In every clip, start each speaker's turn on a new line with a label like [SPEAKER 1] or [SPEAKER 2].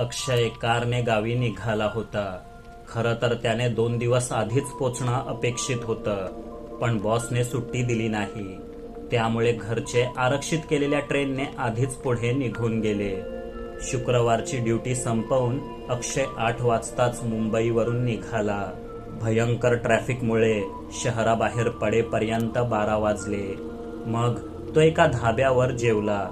[SPEAKER 1] अक्षय कारने गावी निघाला होता. खरं तर त्याने दोन दिवस आधीच पोचणं अपेक्षित होतं पण बॉसने सुट्टी दिली नाही. त्यामुळे घरचे आरक्षित केलेल्या ट्रेनने आधीच पुढे निघून गेले. शुक्रवारची ड्युटी संपवून अक्षय आठ वाजताच मुंबईवरून निघाला. भयंकर ट्रॅफिकमुळे शहराबाहेर पडेपर्यंत बारा वाजले. मग तो एका धाब्यावर जेवला.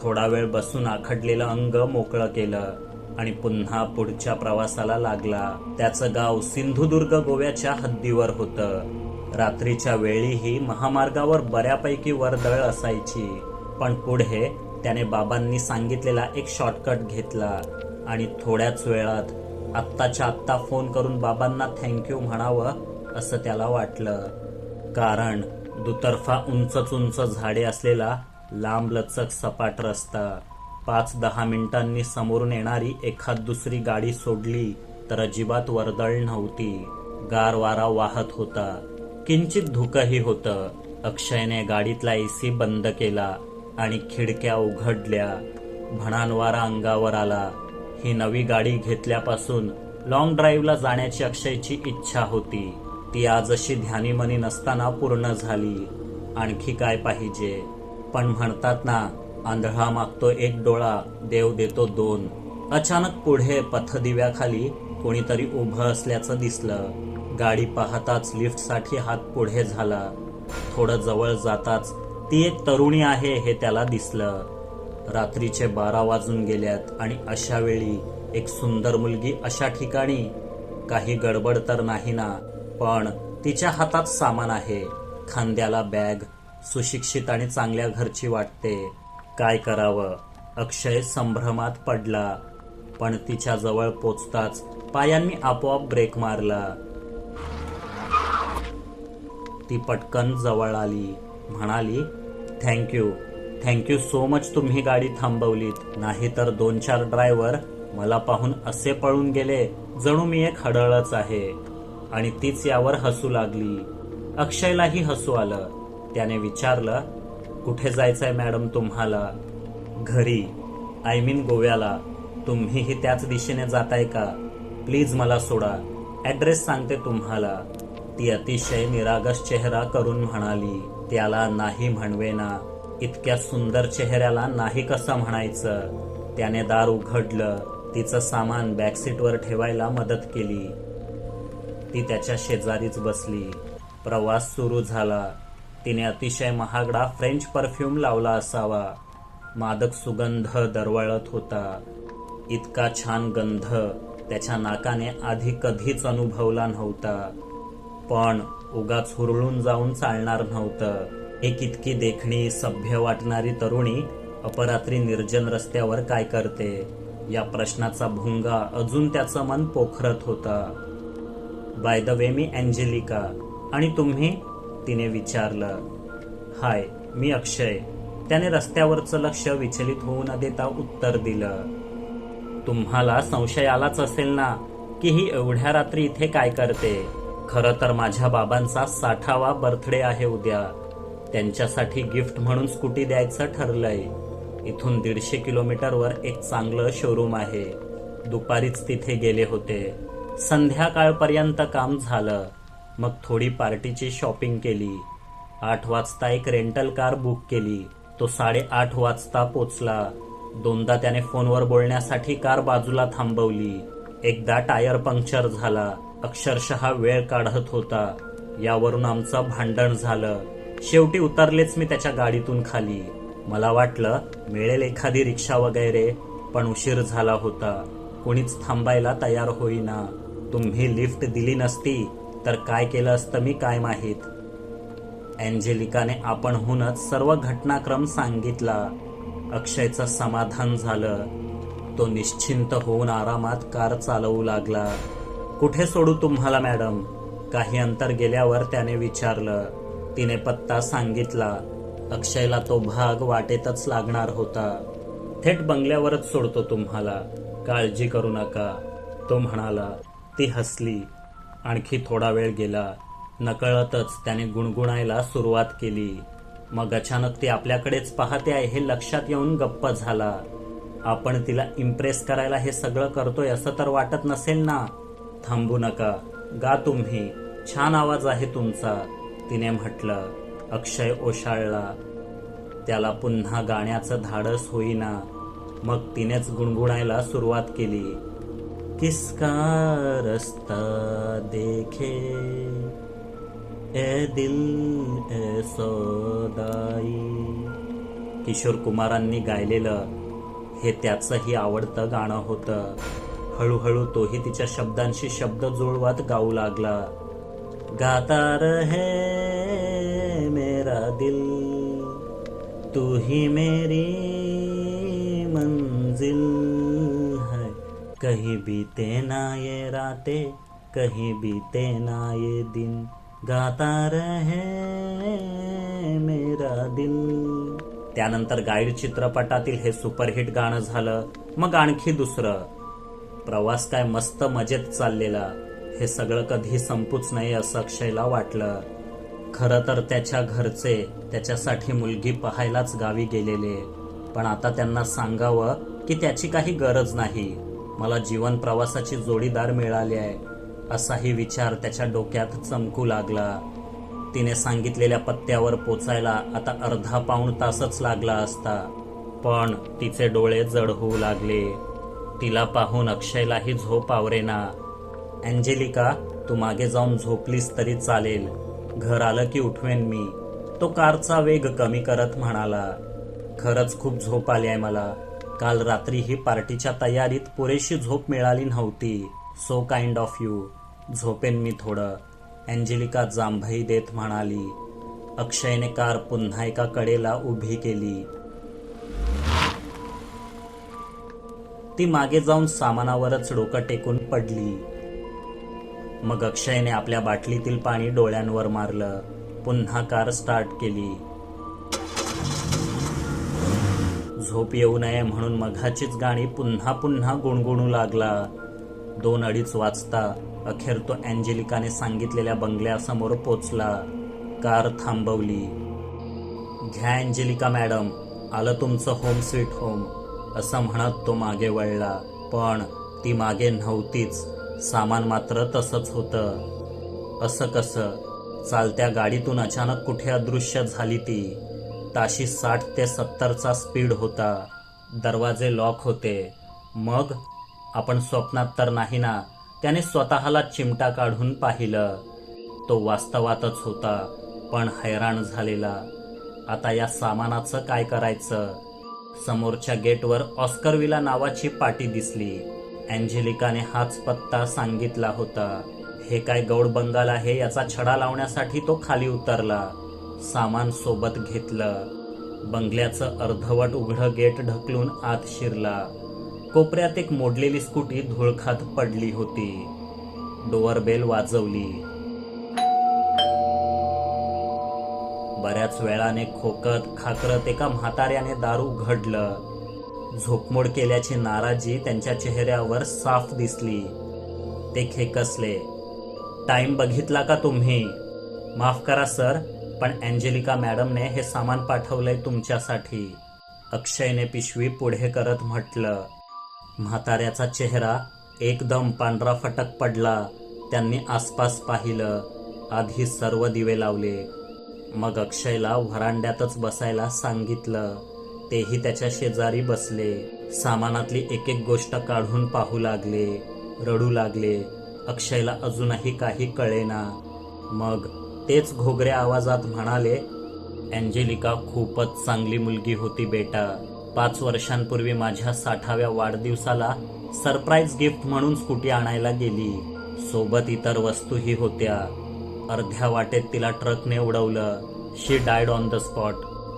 [SPEAKER 1] थोडा वेळ बसून आखडलेलं अंग मोकळं केलं. आणि पुन्हा पुढच्या प्रवासाला लागला. त्याचं गाव सिंधुदुर्ग गोव्याच्या हद्दीवर होतं. रात्रीच्या वेळीही महामार्गावर बऱ्यापैकी वर्दळ असायची. पण पुढे त्याने बाबांनी सांगितलेला एक शॉर्टकट घेतला आणि थोड्याच वेळात आत्ताच्या आत्ता फोन करून बाबांना थँक्यू म्हणावं असं त्याला वाटलं. कारण दुतर्फा उंचच उंच झाडे असलेला लांबलचक सपाट रस्ता पाच दहा मिनिटांनी समोरून येणारी एखाद दुसरी गाडी सोडली तर अजिबात वर्दळ नव्हती. गार वारा वाहत होता. किंचित धुकही होतं. अक्षयने गाडीतला एसी बंद केला आणि खिडक्या उघडल्या. भणानवारा अंगावर आला. ही नवी गाडी घेतल्यापासून लॉंग ड्राईव्हला जाण्याची अक्षयची इच्छा होती. ती आज अशी ध्यानीमनी नसताना पूर्ण झाली. आणखी काय पाहिजे? पण म्हणतात ना आंधळा मागतो एक डोळा देव देतो दोन. अचानक पुढे पथदिव्याखाली कोणीतरी उभं असल्याचं दिसलं. गाडी पाहताच लिफ्टसाठी हात पुढे झाला. थोडं जवळ जाताच ती एक तरुणी आहे हे त्याला दिसलं. रात्रीचे बारा वाजून गेल्यात आणि अशा वेळी एक सुंदर मुलगी अशा ठिकाणी. काही गडबड तर नाही ना पण तिच्या हातात सामान आहे. खांद्याला बॅग सुशिक्षित आणि चांगल्या घरची वाटते. काय करावं? अक्षय संभ्रमात पडला पण तिच्या जवळ पोचताच पायांनी आपोआप ब्रेक मारला. ती पटकन जवळ आली म्हणाली थँक्यू थँक्यू सो मच तुम्ही गाडी थांबवलीत. नाहीतर दोन चार ड्रायव्हर मला पाहून असे पळून गेले जणू मी एक हडळच आहे. आणि तीच यावर हसू लागली. अक्षयलाही हसू आलं. त्याने विचारलं कुठे जायचं आहे मॅडम तुम्हाला? घरी? आय मीन गोव्याला. तुम्हीही त्याच दिशेने जाताय का? प्लीज मला सोडा. ॲड्रेस सांगते तुम्हाला. ती अतिशय निरागस चेहरा करून म्हणाली. त्याला नाही म्हणवेना. इतक्या सुंदर चेहऱ्याला नाही कसं म्हणायचं? त्याने दार उघडलं. तिचं सामान बॅकसीटवर ठेवायला मदत केली. ती त्याच्या शेजारीच बसली. प्रवास सुरू झाला. तिने अतिशय महागडा फ्रेंच परफ्यूम लावला असावा. मादक सुगंध दरवळत होता. इतका छान गंध त्याच्या नाकाने आधी कधीच अनुभवला नव्हता. पण उगाच हुरळून जाऊन चालणार नव्हतं. एक इतकी देखणी सभ्य वाटणारी तरुणी अपरात्री निर्जन रस्त्यावर काय करते? या प्रश्नाचा भुंगा अजून त्याचं मन पोखरत होता. बाय द वे मी अँजेलिका. आणि तुम्ही? तिने विचारलं हाय मी अक्षय. त्याने रस्त्यावरचं लक्ष विचलित होऊ न देता उत्तर दिलं तुम्हाला संशय आलाच असेल ना की ही एवढ्या रात्री इथे काय करते? खरं तर माझ्या बाबांचा साठावा बर्थडे आहे उद्या. त्यांच्यासाठी गिफ्ट म्हणून स्कूटी द्यायचं ठरलंय. इथून दीडशे किलोमीटरवर एक चांगलं शोरूम आहे. दुपारीच तिथे गेले होते. संध्याकाळपर्यंत काम झालं. मग थोडी पार्टीची शॉपिंग केली. आठ वाजता एक रेंटल कार बुक केली. तो साडेआठ वाजता पोचला. दोनदा त्याने फोनवर बोलण्यासाठी कार बाजूला थांबवली. एकदा टायर पंक्चर झाला. अक्षरशः वेळ काढत होता. यावरून आमचं भांडण झालं. शेवटी उतरलेच मी त्याच्या गाडीतून खाली. मला वाटलं मिळेल एखादी रिक्षा वगैरे पण उशीर झाला होता. कोणीच थांबायला तयार होईना. तुम्ही लिफ्ट दिली नसती. तर काय केलं असतं मी काय माहीत? अँजेलिकाने आपणहूनच सर्व घटनाक्रम सांगितला. अक्षयचं समाधान झालं. तो निश्चिंत होऊन आरामात कार चालवू लागला. कुठे सोडू तुम्हाला मॅडम? काही अंतर गेल्यावर त्याने विचारलं. तिने पत्ता सांगितला. अक्षयला तो भाग वाटेतच लागणार होता. थेट बंगल्यावरच सोडतो तुम्हाला. काळजी करू नका तो म्हणाला. ती हसली. आणखी थोडा वेळ गेला. नकळतच त्याने गुणगुणायला सुरुवात केली. मग अचानक ती आपल्याकडेच पाहते आहे हे लक्षात येऊन गप्प झाला. आपण तिला इम्प्रेस करायला हे सगळं करतोय असं तर वाटत नसेल ना? थांबू नका. गा तुम्ही. छान आवाज आहे तुमचा. तिने म्हटलं. अक्षय ओशाळला. त्याला पुन्हा गाण्याचं धाडस होईना. मग तिनेच गुणगुणायला सुरुवात केली. किसका रस्ता देखे? ए दिल ए सौदाई. किशोर कुमारांनी गायलेलं हे त्याचंही आवडतं गाणं होतं. हळूहळू तोही तिच्या शब्दांशी शब्द जुळवत गाऊ लागला. गाता रहे मेरा दिल तू ही मेरी मंजिल. कहीं बीते ना ये रातें कहीं बीते ना ये दिन। गाता रहे मेरा दिल। त्यानंतर गाईड चित्रपटातील हे सुपरहिट गाणं झालं मग आणखी दुसरं. प्रवास काय मस्त मजेत चाललेला हे सगळं कधी संपूच नाही असं अक्षयला वाटलं. खरं तर त्याच्या घरचे त्याच्यासाठी मुलगी पाहायलाच गावी गेलेले. पण आता त्यांना सांगावं की त्याची काही गरज नाही. मला जीवन प्रवासाची जोडीदार मिळाली आहे असाही विचार त्याच्या डोक्यात चमकू लागला. तिने सांगितलेल्या पत्त्यावर पोचायला आता अर्धा पाऊण तासच लागला असता पण तिचे डोळे जड होऊ लागले. तिला पाहून अक्षयलाही झोप आवरेना. अँजेलिका तू मागे जाऊन झोपलीस तरी चालेल. घर आलं की उठवेन मी. तो कारचा वेग कमी करत म्हणाला. खरंच खूप झोप आली आहे मला. काल रात्री ही पार्टीच्या तयारीत पुरेशी झोप मिळाली नव्हती. सो काइंड ऑफ यू झोपेन मी थोडं. अँजेलिका जांभई देत म्हणाली अक्षयने कार पुन्हा एका कडेला उभी केली. ती मागे जाऊन सामानावरच डोकं टेकून पडली. मग अक्षयने आपल्या बाटलीतील पाणी डोळ्यांवर मारलं. पुन्हा कार स्टार्ट केली. झोप येऊ नये म्हणून मघाचीच गाणी पुन्हा पुन्हा गुणगुणू लागला. दोन अडीच वाजता अखेर तो अँजेलिकाने सांगितलेल्या बंगल्यासमोर पोचला. कार थांबवली. घ्या अँजेलिका मॅडम आलं तुमचं होम स्वीट होम असं म्हणत तो मागे वळला. पण ती मागे नव्हतीच सामान मात्र तसंच होतं. असं कसं चालत्या गाडीतून अचानक कुठे अदृश्य झाली ती? ताशी साठ ते सत्तरचा स्पीड होता. दरवाजे लॉक होते. मग आपण स्वप्नात तर नाही ना त्याने स्वतःला चिमटा काढून पाहिलं. तो वास्तवातच होता पण हैराण झालेला. आता या सामानाचं काय करायचं? समोरच्या गेटवर ऑस्करविला नावाची पाटी दिसली. अँजेलिकाने हाच पत्ता सांगितला होता. हे काय गौड बंगाल आहे याचा छडा लावण्यासाठी तो खाली उतरला. सामान सोबत घेतलं. बंगल्याचं अर्धवट उघडं गेट ढकलून आत शिरला. कोपऱ्यात एक मोडलेली स्कूटी धुळखात पडली होती. डोअर बेल वाजवली. बऱ्याच वेळाने खोकत खाकरत एका म्हाताऱ्याने दारू घडलं झोपमोड केल्याची नाराजी त्यांच्या चेहऱ्यावर साफ दिसली. ते खेकसले. टाइम बघितला का तुम्ही? माफ करा सर. पण अँजेलिका मॅडमने हे सामान पाठवलंय तुमच्यासाठी. अक्षयने पिशवी पुढे करत म्हटलं म्हाताऱ्याचा चेहरा एकदम पांढरा फटक पडला. त्यांनी आसपास पाहिलं आधी सर्व दिवे लावले. मग अक्षयला व्हरांड्यातच बसायला सांगितलं. तेही त्याच्या शेजारी बसले. सामानातली एक एक गोष्ट काढून पाहू लागले रडू लागले. अक्षयला अजूनही काही कळेना. मग तेच घोगऱ्या आवाजात म्हणाले अँजेलिका खूपच चांगली मुलगी होती बेटा. पाच वर्षांपूर्वी माझ्या साठाव्या वाढदिवसाला सरप्राईज गिफ्ट म्हणून स्कूटी आणायला गेली. सोबत इतर वस्तूही होत्या. अर्ध्या वाटेत तिला ट्रकने उडवलं. She died on the spot.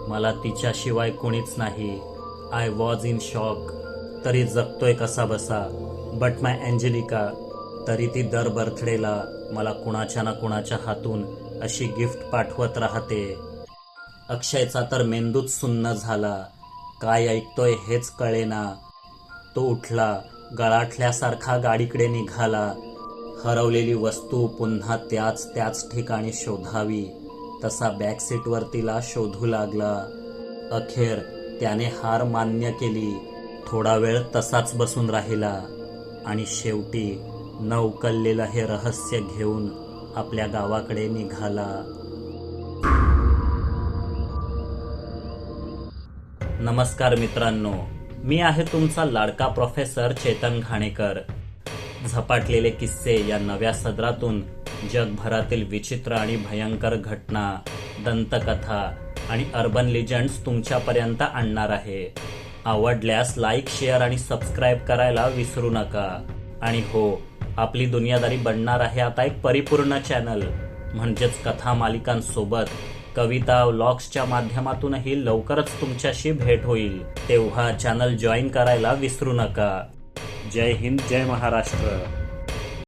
[SPEAKER 1] मला तिच्याशिवाय कोणीच नाही. I was in shock. तरी जगतोय कसा बसा. बट माय अँजेलिका तरी ती दर बर्थडेला मला कुणाच्या ना कुणाच्या हातून अशी गिफ्ट पाठवत राहते. अक्षयचा तर मेंदूच सुन्न झाला. काय ऐकतोय हेच कळेना. तो उठला गळाठल्यासारखा गाडीकडे निघाला. हरवलेली वस्तू पुन्हा त्याच त्याच ठिकाणी शोधावी. तसा बॅक सीटवर तिला शोधू लागला. अखेर त्याने हार मान्य केली. थोडा वेळ तसाच बसून राहिला. आणि शेवटी न उकललेलं हे रहस्य घेऊन आपल्या गावाकडे निघाला. नमस्कार मित्रांनो मी आहे तुमचा लाडका प्रोफेसर चेतन घाणेकर. झपाटलेले किस्से या नव्या सदरातून जगभरातील विचित्र आणि भयंकर घटना दंतकथा आणि अर्बन लिजंड्स तुमच्यापर्यंत आणणार आहे. आवडल्यास लाईक शेअर आणि सबस्क्राईब करायला विसरू नका. आणि हो आपली दुनियादारी बनणार आहे. आता एक परिपूर्ण चॅनल म्हणजेच कथा मालिकांसोबत कविता व्लॉग्सच्या माध्यमातूनही लवकरच तुमच्याशी भेट होईल. तेव्हा चॅनल जॉईन करायला विसरू नका. जय हिंद जय महाराष्ट्र.